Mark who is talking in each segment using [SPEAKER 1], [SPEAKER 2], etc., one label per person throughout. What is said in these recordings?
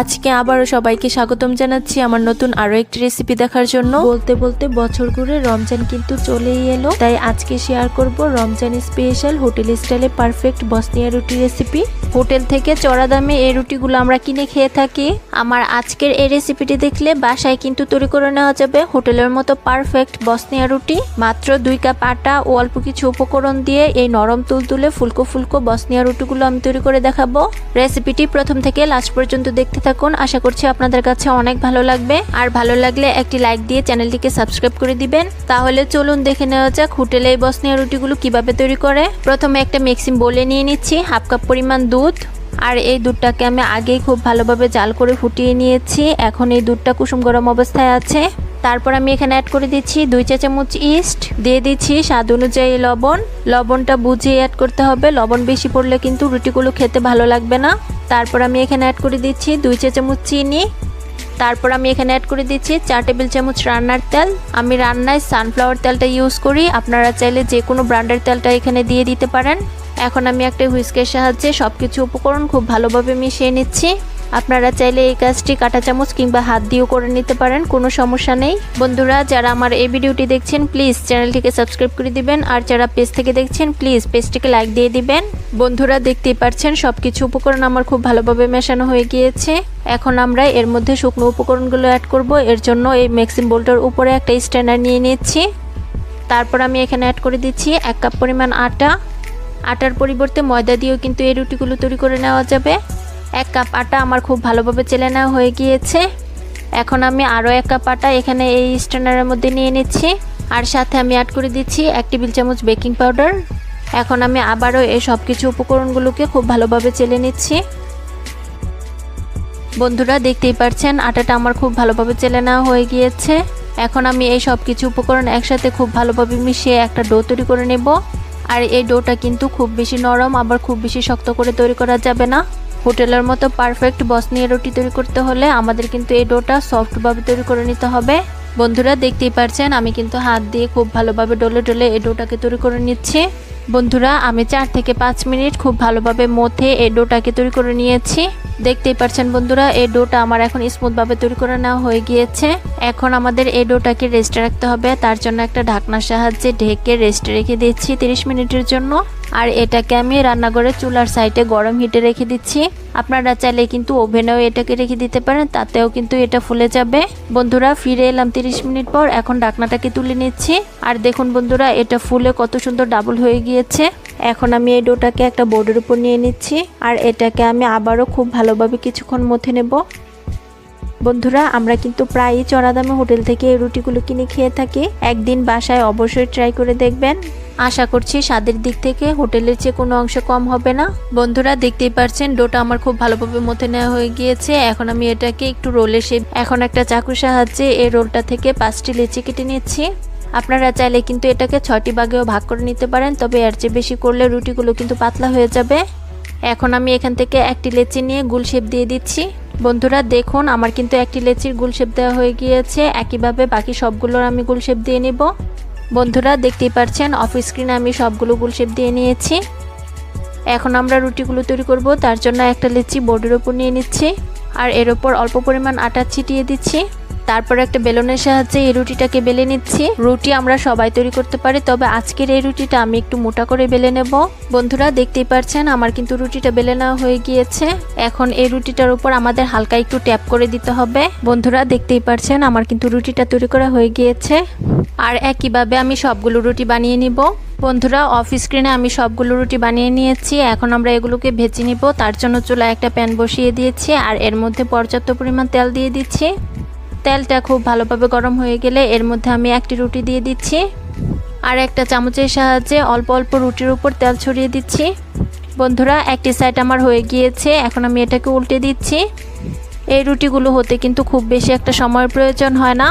[SPEAKER 1] আজকে আবারও সবাইকে স্বাগতম জানাচ্ছি আমার নতুন আরও একটি রেসিপি দেখার জন্য। বলতে বলতে বছর ঘুরে রমজান কিন্তু চলেই এলো। তাই আজকে শেয়ার করব রমজান স্পেশাল হোটেল স্টাইলে পারফেক্ট বসনিয়া রুটি রেসিপি হোটেল থেকে চড়া দামে এই রুটিগুলো আমরা কিনে খেয়ে থাকি। আমার আজকের এই রেসিপিটি দেখলে বাসায় কিন্তু তৈরি করে নেওয়া যাবে হোটেলের মতো পারফেক্ট বসনিয়া রুটি। মাত্র দুই কাপ আটা ও অল্প কিছু উপকরণ দিয়ে এই নরম তুলতুলে ফুলকো ফুলকো বসনিয়া রুটিগুলো আমি তৈরি করে দেখাবো। রেসিপিটি প্রথম থেকে লাস্ট পর্যন্ত দেখতে থাকুন। আশা করছি আপনাদের কাছে অনেক ভালো লাগবে। আর ভালো লাগলে একটি লাইক দিয়ে চ্যানেলটিকে সাবস্ক্রাইব করে দিবেন। তাহলে চলুন দেখে নেওয়া যাক হোটেলে এই বসনিয়া রুটিগুলো কীভাবে তৈরি করে। প্রথমে একটা মিক্সিং বলে নিয়ে নিচ্ছি, হাফ কাপ পরিমাণ দুধ। আর এই দুধটাকে আমি আগেই খুব ভালোভাবে জাল করে ফুটিয়ে নিয়েছি। এখন এই দুধটা কুসুম গরম অবস্থায় আছে। তারপর আমি এখানে অ্যাড করে দিচ্ছি দুই চা চামচ ইস্ট দিয়ে দিচ্ছি স্বাদ অনুযায়ী লবণ। লবণটা বুঝিয়ে অ্যাড করতে হবে। লবণ বেশি পড়লে কিন্তু রুটিগুলো খেতে ভালো লাগবে না। তারপর আমি এখানে অ্যাড করে দিচ্ছি দুই চা চামচ চিনি। তারপর আমি এখানে অ্যাড করে দিচ্ছি চার টেবিল চামচ রান্নার তেল। আমি রান্নায় সানফ্লাওয়ার তেলটা ইউজ করি। আপনারা চাইলে যে কোনো ব্র্যান্ডের তেলটা এখানে দিয়ে দিতে পারেন। এখন আমি একটা হুইস্কের সাহায্যে সব কিছু উপকরণ খুব ভালোভাবে মিশিয়ে নিচ্ছি। আপনারা চাইলে এই কাজটি কাঁটা চামচ কিংবা হাত দিয়েও করে নিতে পারেন, কোনো সমস্যা নেই। বন্ধুরা, যারা আমার এই ভিডিওটি দেখছেন প্লিজ চ্যানেলটিকে সাবস্ক্রাইব করে দিবেন। আর যারা পেজ থেকে দেখছেন প্লিজ পেজটিকে লাইক দিয়ে দিবেন। বন্ধুরা, দেখতেই পাচ্ছেন সব কিছু উপকরণ আমার খুব ভালোভাবে মেশানো হয়ে গিয়েছে। এখন আমরা এর মধ্যে শুকনো উপকরণগুলো অ্যাড করব। এর জন্য এই ম্যাক্সিম বোল্টার উপরে একটা স্ট্যান্ডার নিয়ে নিচ্ছি। তারপর আমি এখানে অ্যাড করে দিচ্ছি এক কাপ পরিমাণ আটা। আটার পরিবর্তে ময়দা দিয়েও কিন্তু এই রুটিগুলো তৈরি করে নেওয়া যাবে। এক কাপ আটা আমার খুব ভালোভাবে চেলে নেওয়া হয়ে গিয়েছে। এখন আমি আরও এক কাপ আটা এখানে এই স্ট্যান্ডারের মধ্যে নিয়ে নিচ্ছি। আর সাথে আমি অ্যাড করে দিচ্ছি এক টেবিল চামচ বেকিং পাউডার এখন আমি আবারও এই সব কিছু উপকরণগুলোকে খুব ভালোভাবে চেলে নিচ্ছি। বন্ধুরা, দেখতেই পাচ্ছেন আটাটা আমার খুব ভালোভাবে চেলে নেওয়া হয়ে গিয়েছে। এখন আমি এই সব কিছু উপকরণ একসাথে খুব ভালোভাবে মিশিয়ে একটা ডো তৈরি করে নেব। আর এই ডোটা কিন্তু খুব বেশি নরম, আবার খুব বেশি শক্ত করে তৈরি করা যাবে না। হোটেলের মতো পারফেক্ট বসনিয়া রুটি তৈরি করতে হলে আমাদের কিন্তু এই ডোটা সফটভাবে তৈরি করে নিতে হবে। বন্ধুরা, দেখতেই পারছেন, আমি কিন্তু হাত দিয়ে খুব ভালোভাবে ডলে ডলে এই ডোটাকে তৈরি করে নিচ্ছি। বন্ধুরা, আমি চার থেকে পাঁচ মিনিট খুব ভালোভাবে মথে এই ডোটাকে তৈরি করে নিয়েছি। দেখতেই পাচ্ছেন বন্ধুরা, এই ডোটা আমার এখন স্মুথভাবে তৈরি করে নেওয়া হয়ে গিয়েছে। এখন আমাদের এই ডোটাকে রেস্টে রাখতে হবে। তার জন্য একটা ঢাকনার সাহায্যে ঢেকে রেস্টে রেখে দিচ্ছি 30 মিনিটের জন্য। আর এটাকে আমি রান্নাঘরের চুলার সাইডে গরম হিটে রেখে দিচ্ছি। আপনারা চাইলে কিন্তু ওভেনেও এটাকে রেখে দিতে পারেন, তাতেও কিন্তু এটা ফুলে যাবে। বন্ধুরা, ফিরে এলাম 30 মিনিট পর, এখন ডাকনাটাকে তুলে নিচ্ছি। আর দেখুন বন্ধুরা, এটা ফুলে কত সুন্দর ডাবল হয়ে গিয়েছে। এখন আমি এই ডোটাকে একটা বোর্ডের উপর নিয়ে নিচ্ছি, আর এটাকে আমি আবারও খুব ভালোভাবে কিছুক্ষণ মথে নেব। বন্ধুরা, আমরা কিন্তু প্রায়ই চড়া দামে হোটেল থেকে এই রুটিগুলো কিনে খেয়ে থাকি। একদিন বাসায় অবশ্যই ট্রাই করে দেখবেন। আশা করছি স্বাদের দিক থেকে হোটেলের চেয়ে কোনো অংশ কম হবে না। বন্ধুরা, দেখতেই পারছেন, ডোটা আমার খুব ভালোভাবে মতে নেওয়া হয়ে গিয়েছে। এখন আমি এটাকে একটু রোলে শেপ এখন একটা চাকুর সাহায্যে এই রোলটা থেকে পাঁচটি লেচি কেটে নিচ্ছি। আপনারা চাইলে কিন্তু এটাকে ছয়টি ভাগেও ভাগ করে নিতে পারেন, তবে এর চেয়ে বেশি করলে রুটিগুলো কিন্তু পাতলা হয়ে যাবে। এখন আমি এখান থেকে একটি লেচি নিয়ে গুল শেপ দিয়ে দিচ্ছি। বন্ধুরা, দেখুন, আমার কিন্তু একটি লেচির গুল শেপ দেওয়া হয়ে গিয়েছে। একইভাবে বাকি সবগুলোর আমি গুল শেপ দিয়ে নিব। বন্ধুরা, দেখতেই পাচ্ছেন অফ স্ক্রিনে আমি সবগুলো গুল শেপ দিয়ে নিয়েছি। এখন আমরা রুটিগুলো তৈরি করব, তার জন্য একটা লিচি বোর্ডের ওপর নিয়ে নিচ্ছি। আর এর ওপর অল্প পরিমাণ আটা ছিটিয়ে দিচ্ছি। তারপর একটা বেলনের সাহায্যে এই রুটিটাকে বেলে নিচ্ছি। রুটি আমরা সবাই তৈরি করতে পারি, তবে আজকের এই রুটিটা আমি একটু মোটা করে বেলে নেব। বন্ধুরা, দেখতেই পাচ্ছেন আমার কিন্তু রুটিটা বেলে নেওয়া হয়ে গিয়েছে। এখন এই রুটিটার উপর আমাদের হালকা একটু ট্যাপ করে দিতে হবে। বন্ধুরা, দেখতেই পাচ্ছেন আমার কিন্তু রুটিটা তৈরি করা হয়ে গিয়েছে। আর একইভাবে আমি সবগুলো রুটি বানিয়ে নিব। বন্ধুরা, অফ স্ক্রিনে আমি সবগুলো রুটি বানিয়ে নিয়েছি। এখন আমরা এগুলোকে ভেজে নিব। তার জন্য চুলায় একটা প্যান বসিয়ে দিয়েছি। আর এর মধ্যে পর্যাপ্ত পরিমাণ তেল দিয়ে দিচ্ছি। তেলটা খুব ভালোভাবে গরম হয়ে গেলে এর মধ্যে আমি একটি রুটি দিয়ে দিচ্ছি। আর একটা চামচের সাহায্যে অল্প অল্প রুটির উপর তেল ছড়িয়ে দিচ্ছি। বন্ধুরা, একটি সাইড আমার হয়ে গিয়েছে, এখন আমি এটাকে উল্টে দিচ্ছি। এই রুটিগুলো হতে কিন্তু খুব বেশি একটা সময়ের প্রয়োজন হয় না।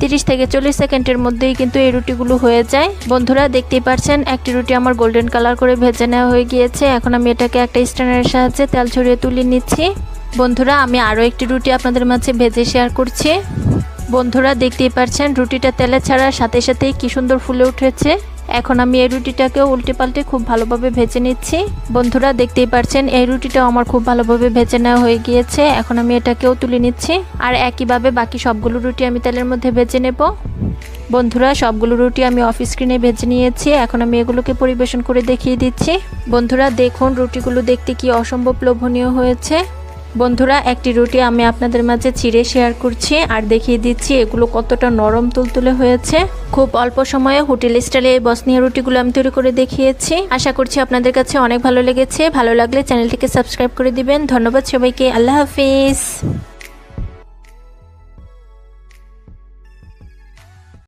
[SPEAKER 1] তিরিশ থেকে চল্লিশ সেকেন্ডের মধ্যেই কিন্তু এই রুটিগুলো হয়ে যায়। বন্ধুরা, দেখতেই পাচ্ছেন একটি রুটি আমার গোল্ডেন কালার করে ভেজে নেওয়া হয়ে গিয়েছে। এখন আমি এটাকে একটা স্ট্যান্ডের সাহায্যে তেল ছড়িয়ে তুলে নিচ্ছি। বন্ধুরা, আমি আরও একটি রুটি আপনাদের মাঝে ভেজে শেয়ার করছি। বন্ধুরা, দেখতেই পারছেন রুটিটা তেলে ছাড়ার সাথে সাথেই কি সুন্দর ফুলে উঠেছে। এখন আমি এই রুটিটাকেও উল্টে পাল্টে খুব ভালোভাবে ভেজে নিচ্ছি। বন্ধুরা, দেখতেই পারছেন এই রুটিটাও আমার খুব ভালোভাবে ভেজে নেওয়া হয়ে গিয়েছে। এখন আমি এটাকেও তুলে নিচ্ছি। আর একইভাবে বাকি সবগুলো রুটি আমি তেলের মধ্যে ভেজে নেব। বন্ধুরা, সবগুলো রুটি আমি অফ স্ক্রিনে ভেজে নিয়েছি। এখন আমি এগুলোকে পরিবেশন করে দেখিয়ে দিচ্ছি। বন্ধুরা, দেখুন, রুটিগুলো দেখতে কি অসম্ভব লোভনীয় হয়েছে। বন্ধুরা, একটি রুটি আমি আপনাদের মাঝে ছিঁড়ে শেয়ার করছি আর দেখিয়ে দিচ্ছি এগুলো কতটা নরম তুলতুলে হয়েছে। খুব অল্প সময়ে হোটেল স্টাইলে এই বসনিয়া রুটিগুলো আমি তৈরি করে দেখিয়েছি। আশা করছি আপনাদের কাছে অনেক ভালো লেগেছে। ভালো লাগলে চ্যানেলটিকে সাবস্ক্রাইব করে দিবেন। ধন্যবাদ সবাইকে। আল্লাহ হাফিজ।